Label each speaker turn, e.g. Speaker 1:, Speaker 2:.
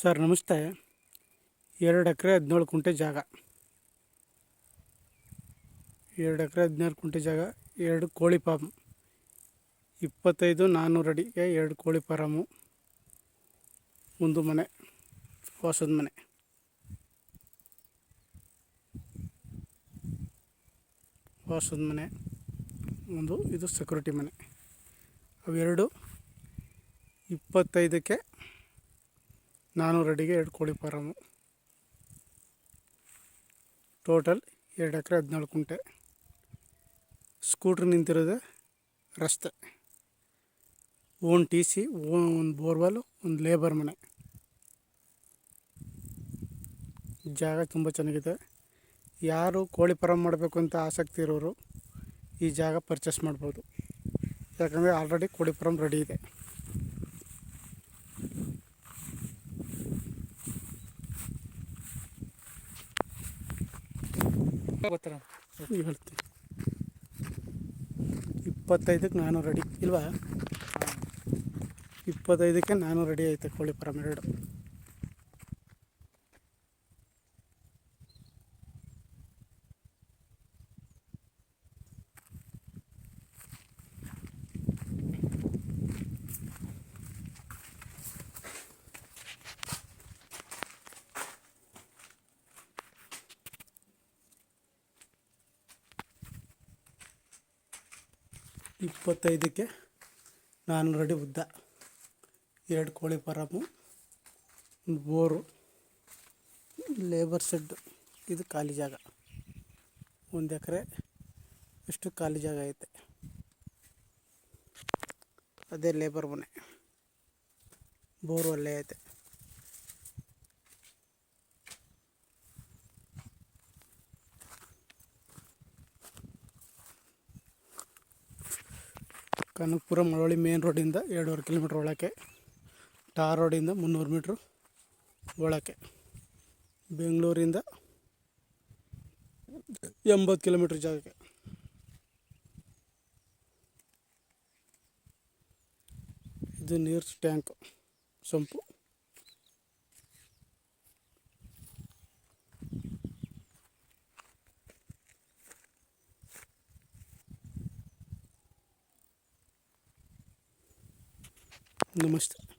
Speaker 1: Sir, ನಮಸ್ತೆ. ಎರಡು ಎಕರೆ ಹದಿನೇಳು ಕುಂಟೆ ಜಾಗ. ಎರಡು ಎಕರೆ ಹದಿನಾರು ಕುಂಟೆ ಜಾಗ, ಎರಡು ಕೋಳಿ ಫಾರ್ಮ್. ಇಪ್ಪತ್ತೈದು ನಾನ್ನೂರು ಅಡಿಗೆ, ಎರಡು ಕೋಳಿ ಫಾರಮು. ಒಂದು ಮನೆ ವಾಸದ ಮನೆ. ವಾಸದ ಮನೆ, ಒಂದು, ಇದು ಸೆಕ್ಯೂರಿಟಿ ಮನೆ. ಅವೆರಡು ಇಪ್ಪತ್ತೈದಕ್ಕೆ ನಾನ್ನೂರು ಅಡಿಗೆ ಎರಡು ಕೋಳಿ ಫಾರಮು ಟೋಟಲ್ ಎರಡು ಎಕರೆ ಹದಿನೇಳು ಕುಂಟೆ. ಸ್ಕೂಟ್ರ್ ನಿಂತಿರೋದೆ ರಸ್ತೆ. ಓನ್ ಟಿ ಸಿ ಓನ್ ಒಂದು ಬೋರ್ವೆಲ್ಲು ಒಂದು ಲೇಬರ್ ಮನೆ. ಜಾಗ ತುಂಬ ಚೆನ್ನಾಗಿದೆ. ಯಾರು ಕೋಳಿ ಫಾರಮ್ ಮಾಡಬೇಕು ಅಂತ ಆಸಕ್ತಿ ಇರೋರು ಈ ಜಾಗ ಪರ್ಚೇಸ್ ಮಾಡ್ಬೋದು. ಯಾಕಂದರೆ ಆಲ್ರೆಡಿ ಕೋಳಿ ಫಾರಮ್ ರೆಡಿ ಇದೆ. ಹೇಳ್ತೀನಿ. ಇಪ್ಪತ್ತೈದಕ್ಕೆ ನಾನು ರೆಡಿ ಇಲ್ವಾ? ಇಪ್ಪತ್ತೈದಕ್ಕೆ ನಾನು ರೆಡಿ ಆಯ್ತು ಕೋಳಿ ಫಾರಮ್ ಎರಡು. ಇಪ್ಪತ್ತೈದಕ್ಕೆ ನಾನ್ನೂರು ಅಡಿ ಉದ್ದ. ಎರಡು ಕೋಳಿ ಫಾರಮು ಒಂದು ಬೋರು, ಲೇಬರ್ ಶೆಡ್, ಇದು ಖಾಲಿ ಜಾಗ. ಒಂದು ಎಕರೆ ಎಷ್ಟು ಖಾಲಿ ಜಾಗ ಐತೆ? ಅದೇ ಲೇಬರ್ ಮನೆ. ಬೋರು ಅಲ್ಲೇ ಐತೆ. ಕನಕಪುರ ಮಳವಳ್ಳಿ ಮೇನ್ ರೋಡಿಂದ ಎರಡೂವರೆ ಕಿಲೋಮೀಟ್ರ್ ಒಳಕ್ಕೆ. ಟಾರ್ ರೋಡಿಂದ ಮುನ್ನೂರು ಮೀಟ್ರ್ ಒಳಕ್ಕೆ. ಬೆಂಗಳೂರಿಂದ ಎಂಬತ್ತು ಕಿಲೋಮೀಟ್ರ್ ಜಾಗಕ್ಕೆ. ಇದು ನೀರು ಟ್ಯಾಂಕ್ ಸಂಪು. ನಮಸ್ತೆ